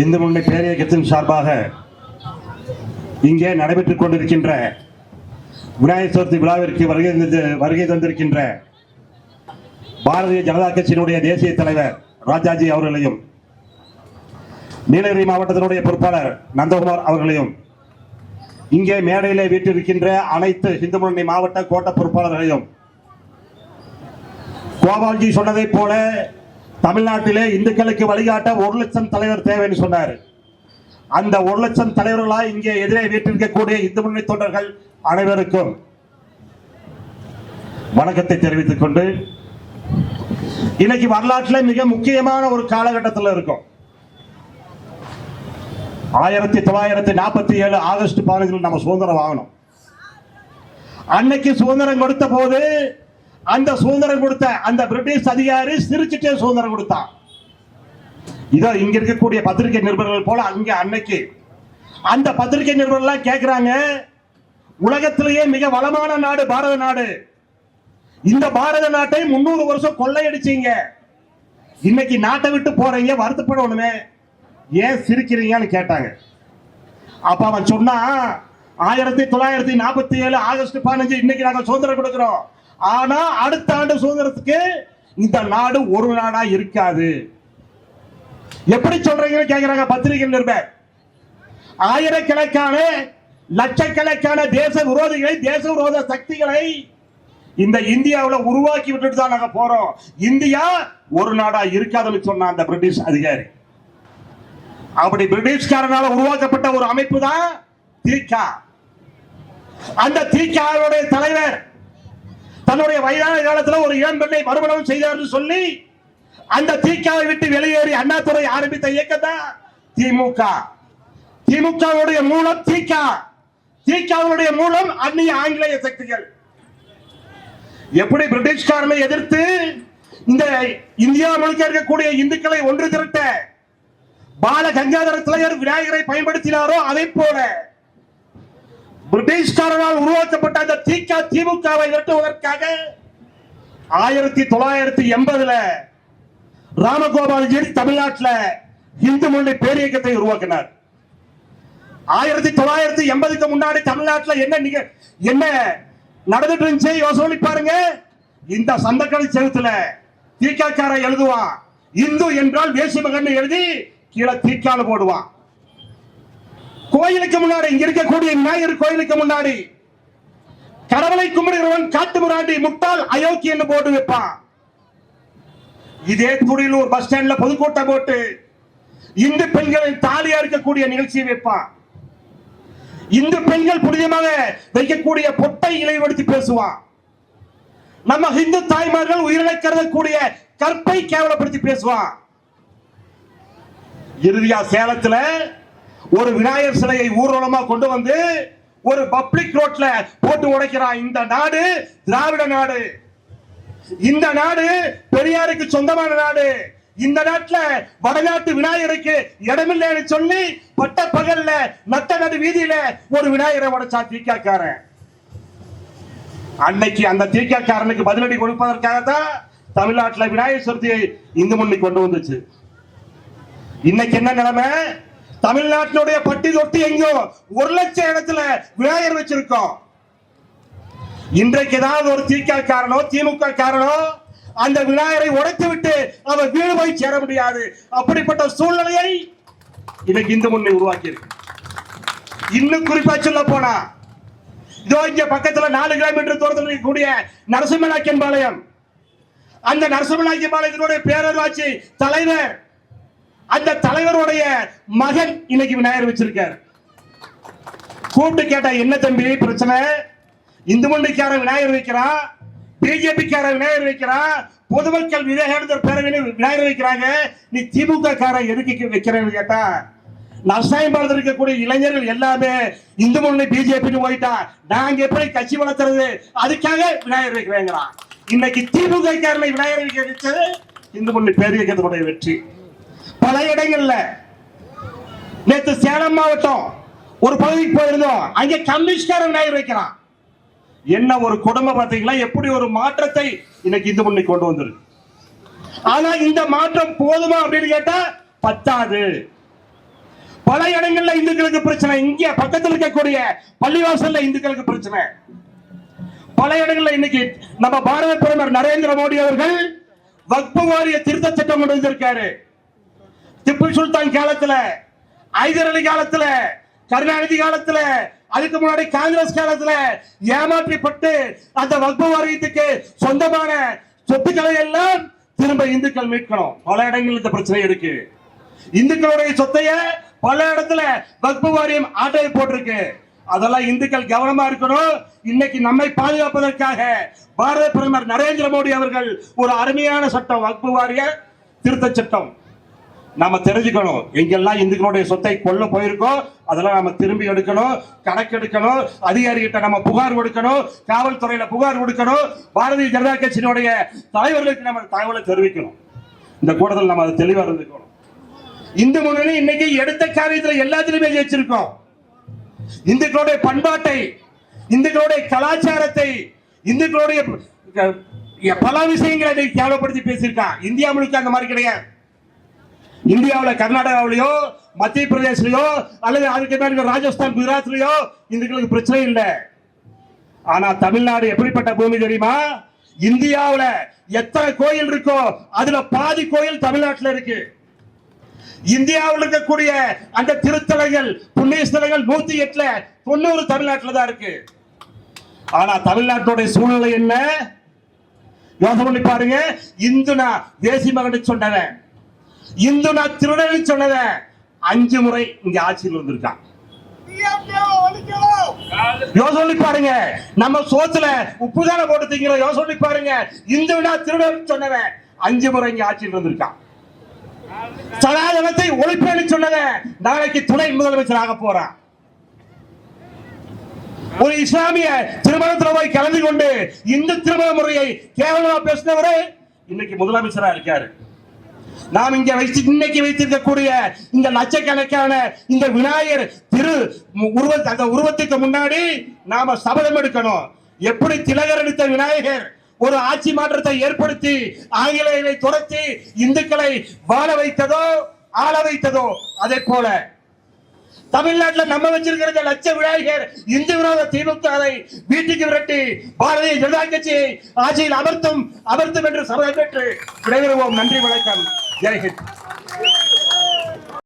இந்து முன்னணி பேரியக்கத்தின் சார்பாக இங்கே நடைபெற்றுக் கொண்டிருக்கின்ற விநாயகர் சதுர்த்தி விழாவிற்கு வருகை தந்து- வருகை தந்திருக்கின்ற பாரதிய ஜனதா கட்சியினுடைய தேசிய தலைவர் ராஜாஜி அவர்களையும் நீலகிரி மாவட்டத்தினுடைய பொறுப்பாளர் நந்தகுமார் அவர்களையும் இங்கே மேடையிலே வீட்டிருக்கின்ற அனைத்து இந்து முன்னணி மாவட்ட கோட்ட பொறுப்பாளர்களையும் கோபால்ஜி சொன்னதைப் போல தமிழ்நாட்டிலே இந்துக்களுக்கு வழிகாட்ட ஒரு லட்சம் தலைவர் தேவைன்னு சொன்னார். அந்த ஒரு லட்சம் தலைவர்களா இங்கே எதிரே வீட்டிருக்கக்கூடிய இந்து முன்னணி தொண்டர்கள் அனைவருக்கும் வணக்கத்தை தெரிவித்துக் கொண்டு இன்னைக்கு வரலாற்றில் மிக முக்கியமான ஒரு காலகட்டத்தில் இருக்கும். ஆயிரத்தி தொள்ளாயிரத்தி நாற்பத்தி ஏழு ஆகஸ்ட் பதினஞ்சில் நம்ம சுதந்திரம் வாங்கணும் அன்னைக்கு சுதந்திரம் கொடுத்த போது அந்த சுதந்திரம் கொடுத்த அந்த பிரிட்டிஷ் அதிகாரி சிரிச்சுட்டே சுதந்திரம் கொடுத்தான். இதோ இங்க இருக்கக்கூடிய பத்திரிகை நிருபர்கள் போல அங்க அன்னைக்கு அந்த பத்திரிகை நிருபர்கள்லாம் கேட்கிறாங்க உலகத்திலேயே மிக வளமான நாடு பாரத நாடு. இந்த பாரத நாட்டை முன்னூறு வருஷம் கொள்ளையடிச்சீங்க. இன்னைக்கு நாட்டை விட்டு போறீங்க வருத்தப்படணுமே. ஏன் சிரிக்கிறீங்கன்னு கேட்டாங்க. அப்ப அவன் சொன்னா ஆயிரத்தி தொள்ளாயிரத்தி நாற்பத்தி ஏழு ஆகஸ்ட் பதினஞ்சு இன்னைக்கு நாங்கள் சுதந்திரம் கொடுக்குறோம். ஆனா அடுத்த ஆண்டு சுதந்திரத்துக்கு இந்த நாடு ஒரு நாடா இருக்காது. எப்படி சொல்றீங்கன்னு கேக்குறாங்க பத்திரிகை நிருபர். ஆயிரக்கணக்கான லட்சக்கணக்கான தேச விரோதிகளை தேச விரோத சக்திகளை இந்த இந்தியாவில் உருவாக்கி விட்டுட்டு தான் நாங்க போறோம். இந்தியா ஒரு நாடா இருக்காதுன்னு சொன்ன அந்த பிரிட்டிஷ் அதிகாரி. அப்படி பிரிட்டிஷ்காரனால உருவாக்கப்பட்ட ஒரு அமைப்பு தான் தீகா அந்த தீகாவுடைய தலைவர் தன்னுடைய வயதான காலத்துல ஒரு இளம் பெண்ணை மறுமணம் செய்தார்னு சொல்லி அந்த தீக்காவை விட்டு வெளியேறி அண்ணாதுரை ஆரம்பித்த இயக்கத்தான் திமுக. திமுகவுடைய மூலம் திகா தீகாவுடைய மூலம் அந்நிய ஆங்கிலேய சக்திகள். எப்படி பிரிட்டிஷ்காரனை எதிர்த்து இந்த இந்தியா முழுக்க இருக்கக்கூடிய இந்துக்களை ஒன்று திரட்ட பால கங்காதர திலகர் விநாயகரை பயன்படுத்தினாரோ அதை போல பிரிட்டிஷ்காரனால் உருவாக்கப்பட்ட அந்த தீகா திமுகவை விரட்டுவதற்காக ஆயிரத்தி தொள்ளாயிரத்தி எண்பதுல ராமகோபால்ஜி தமிழ்நாட்டில் இந்து மொழி பேரியக்கத்தை உருவாக்கினார். ஆயிரத்தி தொள்ளாயிரத்தி எண்பதுக்கு முன்னாடி தமிழ்நாட்டில் என்ன நிக என்ன நடந்துட்டு இருந்துச்சு? யோசனை பாருங்க. இந்த சந்தக்கடை செவுத்துல தீக்காக்கார எழுதுவான் இந்து என்றால் வேசி மகன் எழுதி கீழே தீக்கால போடுவான். கோயிலுக்கு முன்னாடி இங்க இருக்கக்கூடிய விநாயகர் கோயிலுக்கு முன்னாடி கடவுளை கும்பிடுகிறவன் காட்டு முராண்டி முட்டாள் அயோக்கியன்னு போட்டு வைப்பான். இதே துடியலூர் பஸ் ஸ்டாண்ட்ல பொதுக்கூட்டம் போட்டு இந்து பெண்களின் தாலியா இருக்கக்கூடிய நிகழ்ச்சியை வைப்பான். இந்து பெண்கள் புனிதமாக வைக்கக்கூடிய பொட்டை இலைப்படுத்தி பேசுவான். நம்ம இந்து தாய்மார்கள் உயிரிழை கருதக்கூடிய கற்பை கேவலப்படுத்தி பேசுவான். இறுதியா சேலத்துல ஒரு விநாயகர் சிலையை ஊர்வலமா கொண்டு வந்து ஒரு பப்ளிக் ரோட்ல போட்டு உடைக்கிறான் இந்த நாடு திராவிட நாடு. இந்த நாடு பெரியாருக்கு சொந்தமான நாடு. இந்த நாட்டுல வடநாட்டு விநாயகருக்கு இடமில்லைன்னு சொல்லி பட்ட பகல்ல நட்ட நடு வீதியில ஒரு விநாயகரை உடைச்சா தீக்காக்காரன். அன்னைக்கு அந்த தீக்காக்காரனுக்கு பதிலடி கொடுப்பதற்காக தான் தமிழ்நாட்டுல விநாயகர் சதுர்த்தியை இந்து முன்னி கொண்டு வந்துச்சு. இன்னைக்கு என்ன நிலைமை? தமிழ்நாட்டினுடைய பட்டி தொட்டி எங்கோ? ஒரு லட்சம் இடத்துல விநாயகர் வச்சிருக்கோம். இன்றைக்கு ஏதாவது ஒரு திக காரணோ திமுக காரணோ அந்த விநாயகரை உடைத்து விட்டு அவன் வீடு போய் சேர முடியாது. அப்படிப்பட்ட சூழ்நிலையை இன்னைக்கு இந்து முன்னணி உருவாக்கி இருக்கு இன்னும் குறிப்பா சொல்ல போனா இதோ இங்க பக்கத்துல நாலு கிலோமீட்டர் தூரத்தில் இருக்கக்கூடிய நரசிம்மநாக்கியம்பாளையம் அந்த நரசிம்மநாக்கியம்பாளையத்தினுடைய பேரூராட்சி தலைவர் அந்த தலைவருடைய மகன் இன்னைக்கு விநாயகர் வச்சிருக்காரு. கூப்பிட்டு கேட்டா என்ன தம்பி பிரச்சனை? இந்து மண்டிக்கார விநாயகர் வைக்கிறான் பிஜேபிக்கார விநாயகர் வைக்கிறான் பொதுமக்கள் விவேகானந்தர் பேரவையில் விநாயகர் வைக்கிறாங்க. நீ திமுக கார எதுக்கு வைக்கிறேன்னு கேட்டா நரசாயம் இருக்கக்கூடிய இளைஞர்கள் எல்லாமே இந்து முன்னணி பிஜேபின்னு போயிட்டா. நாங்க எப்படி கட்சி வளர்த்துறது? அதுக்காக விநாயகர் வைக்கிறேங்கிறான். இன்னைக்கு திமுக காரனை விநாயகர் வைக்க வச்சது இந்து முன்னணி பேரியக்கத்தினுடைய வெற்றி. பல இடங்கள்ல. நேத்து சேலம் மாவட்டம் ஒரு பகுதிக்கு போயிருந்தோம். அங்க கம்யூனிஸ்ட்கார விநாயகர் வைக்கிறான். என்ன ஒரு குடும்பம் பார்த்தீங்களா? எப்படி ஒரு மாற்றத்தை இன்னைக்கு இந்து முன்னணி கொண்டு வந்துருக்கு? ஆனா இந்த மாற்றம் போதுமா அப்படின்னு கேட்டா பத்தாது. பல இடங்கள்ல இந்துக்களுக்கு பிரச்சனை. இங்க பக்கத்தில் இருக்கக்கூடிய பள்ளிவாசல்ல இந்துக்களுக்கு பிரச்சனை. பல இடங்கள்ல இன்னைக்கு நம்ம பாரத பிரதமர் நரேந்திர மோடி அவர்கள் வக்பு வாரிய திருத்த சட்டம் கொண்டு வந்திருக்காரு. திப்பு சுல்தான் காலத்துல ஐதர் அலி காலத்துல கருணாநிதி காலத்துல அதுக்கு முன்னாடி காங்கிரஸ் காலத்துல ஏமாற்றப்பட்டு அந்த வக்பு வாரியத்துக்கு சொந்தமான சொத்துக்களை எல்லாம் திரும்ப இந்துக்கள் மீட்கணும். பல இடங்களில் இந்த பிரச்சனை இருக்கு. இந்துக்களுடைய சொத்தைய பல இடத்துல வக்பு வாரியம் ஆட்டை போட்டிருக்கு. அதெல்லாம் இந்துக்கள் கவனமா இருக்கணும். இன்னைக்கு நம்மை பாதுகாப்பதற்காக பாரத பிரதமர் நரேந்திர மோடி அவர்கள் ஒரு அருமையான சட்டம் வக்பு வாரிய திருத்த சட்டம். நாம தெரிஞ்சுக்கணும். எங்கெல்லாம் இந்துக்களுடைய சொத்தை கொல்ல போயிருக்கோ அதெல்லாம் நம்ம திரும்பி எடுக்கணும் கணக்கெடுக்கணும் அதிகாரிகிட்ட நம்ம புகார் கொடுக்கணும் காவல்துறையில புகார் கொடுக்கணும் பாரதிய ஜனதா கட்சியினுடைய தலைவர்களுக்கு நம்ம தகவலை தெரிவிக்கணும். இந்த கூட்டத்தில் நம்ம அதை தெளிவாக இருந்துக்கணும். இந்து முன்னணி இன்னைக்கு எடுத்த காரியத்தில் எல்லாத்திலுமே ஜெயிச்சிருக்கோம். இந்துக்களுடைய பண்பாட்டை இந்துக்களுடைய கலாச்சாரத்தை இந்துக்களுடைய பல விஷயங்களை இன்னைக்கு கேவலப்படுத்தி பேசியிருக்கான் இந்தியா முழுக்க அந்த மாதிரி கிடையாது. இந்தியாவில் கர்நாடகாவிலயோ மத்திய பிரதேசலயோ அல்லது அதுக்கு மேல ராஜஸ்தான் குஜராத்லயோ இந்துக்களுக்கு பிரச்சனை இல்லை. ஆனா தமிழ்நாடு எப்படிப்பட்ட பூமி தெரியுமா? இந்தியாவில் எத்தனை கோயில் இருக்கோ அதுல பாதி கோயில் தமிழ்நாட்டில் இருக்கு. இந்தியாவில் இருக்கக்கூடிய அந்த திருத்தலங்கள் புண்ணிய ஸ்தலங்கள் நூத்தி எட்டுல தொண்ணூறு தமிழ்நாட்டில் தான் இருக்கு. ஆனா தமிழ்நாட்டுடைய சூழ்நிலை என்ன? யோசனை பண்ணி பாருங்க. இந்து நான் தேசி மகன் சொன்னவன் இந்து நான் திருடன்னு சொன்னவன் அஞ்சு முறை இங்க ஆட்சியில் வந்திருக்கான். யோசனை பண்ணி பாருங்க. நம்ம சோத்துல உப்பு தானே போட்டு திங்கிறோம். யோசனை பாருங்க. இந்து நான் திருடன்னு சொன்னவன் அஞ்சு முறை இங்க ஆட்சியில் வந்திருக்கான். சனாதனத்தை ஒழிப்பேன்னு சொன்னவன் நாளைக்கு துணை முதலமைச்சராக போறான். ஒரு இஸ்லாமிய திருமணத்துல போய் கலந்து கொண்டு இந்து திருமண முறையை கேவலமா பேசினவரு இன்னைக்கு முதலமைச்சரா இருக்காரு. நாம் இங்க வைத்து இன்னைக்கு வைத்திருக்கக்கூடிய இந்த லட்சக்கணக்கான இந்த விநாயகர் திரு உருவ அந்த உருவத்துக்கு முன்னாடி நாம சபதம் எடுக்கணும். எப்படி திலகர் எடுத்த விநாயகர் ஒரு ஆட்சி மாற்றத்தை ஏற்படுத்தி ஆங்கிலேயரை துரத்தி இந்துக்களை வாழ வைத்ததோ ஆள வைத்ததோ அதே போல தமிழ்நாட்டுல நம்ம வச்சிருக்கிற லட்ச விநாயகர் இந்து விரோத திமுக அதை வீட்டுக்கு விரட்டி பாரதிய ஜனதா கட்சியை ஆட்சியில் அமர்த்தும் அமர்த்தும் என்று சபதம் பெற்று விடைபெறுவோம். நன்றி வணக்கம். Jij